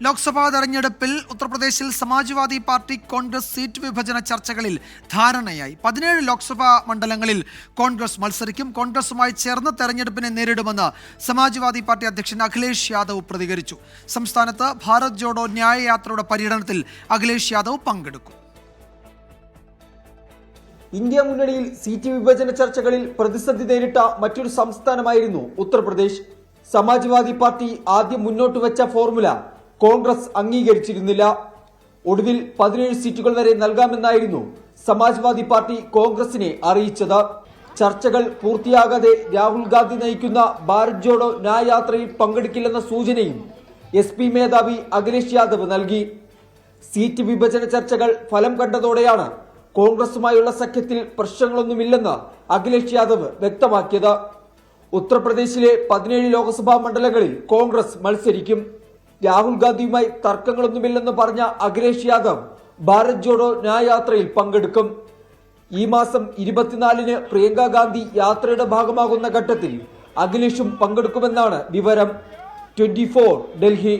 ലോക്സഭാ തെരഞ്ഞെടുപ്പിൽ ഉത്തർപ്രദേശിൽ Samajwadi party Congress seat വിഭജന ചർച്ചകളിൽ ധാരണയായി. പതിനേഴ് ലോക്സഭാ മണ്ഡലങ്ങളിൽ കോൺഗ്രസ് മത്സരിക്കും. കോൺഗ്രസുമായി ചേർന്ന് തെരഞ്ഞെടുപ്പിനെ നേരിടുമെന്ന് സമാജ്വാദി പാർട്ടി അധ്യക്ഷൻ അഖിലേഷ് യാദവ് പ്രതികരിച്ചു. സംസ്ഥാനത്ത് ഭാരത് ജോഡോ ന്യായയാത്രയുടെ പര്യടനത്തിൽ അഖിലേഷ് യാദവ് പങ്കെടുക്കും. ഇന്ത്യ മുന്നണിയിൽ സീറ്റ് വിഭജന ചർച്ചകളിൽ പ്രതിസന്ധി നേരിട്ട മറ്റൊരു സംസ്ഥാനമായിരുന്നു ഉത്തർപ്രദേശ്. സമാജ്വാദി പാർട്ടി ആദ്യം മുന്നോട്ട് വെച്ച ഫോർമുല കോൺഗ്രസ് അംഗീകരിച്ചിരുന്നില്ല. ഒടുവിൽ പതിനേഴ് സീറ്റുകൾ വരെ നൽകാമെന്നായിരുന്നു സമാജ്വാദി പാർട്ടി കോൺഗ്രസിനെ അറിയിച്ചത്. ചർച്ചകൾ പൂർത്തിയാകാതെ രാഹുൽ ഗാന്ധി നയിക്കുന്ന ഭാരത് ജോഡോ ന്യായയാത്രയിൽ പങ്കെടുക്കില്ലെന്ന സൂചനയും എസ് പി മേധാവി അഖിലേഷ് യാദവ് നൽകി. സീറ്റ് വിഭജന ചർച്ചകൾ ഫലം കണ്ടതോടെയാണ് കോൺഗ്രസുമായുള്ള സഖ്യത്തിൽ പ്രശ്നങ്ങളൊന്നുമില്ലെന്ന് അഖിലേഷ് യാദവ് വ്യക്തമാക്കിയത്. ഉത്തർപ്രദേശിലെ പതിനേഴ് ലോക്സഭാ മണ്ഡലങ്ങളിൽ കോൺഗ്രസ് മത്സരിക്കും. രാഹുൽ ഗാന്ധിയുമായി തർക്കങ്ങളൊന്നുമില്ലെന്ന് പറഞ്ഞ അഖിലേഷ് യാദവ് ഭാരത് ജോഡോ ന്യായയാത്രയിൽ പങ്കെടുക്കും. ഈ മാസം ഇരുപത്തിനാലിന് പ്രിയങ്ക ഗാന്ധി യാത്രയുടെ ഭാഗമാകുന്ന ഘട്ടത്തിൽ അഖിലേഷും പങ്കെടുക്കുമെന്നാണ് വിവരം. ട്വന്റി ഡൽഹി.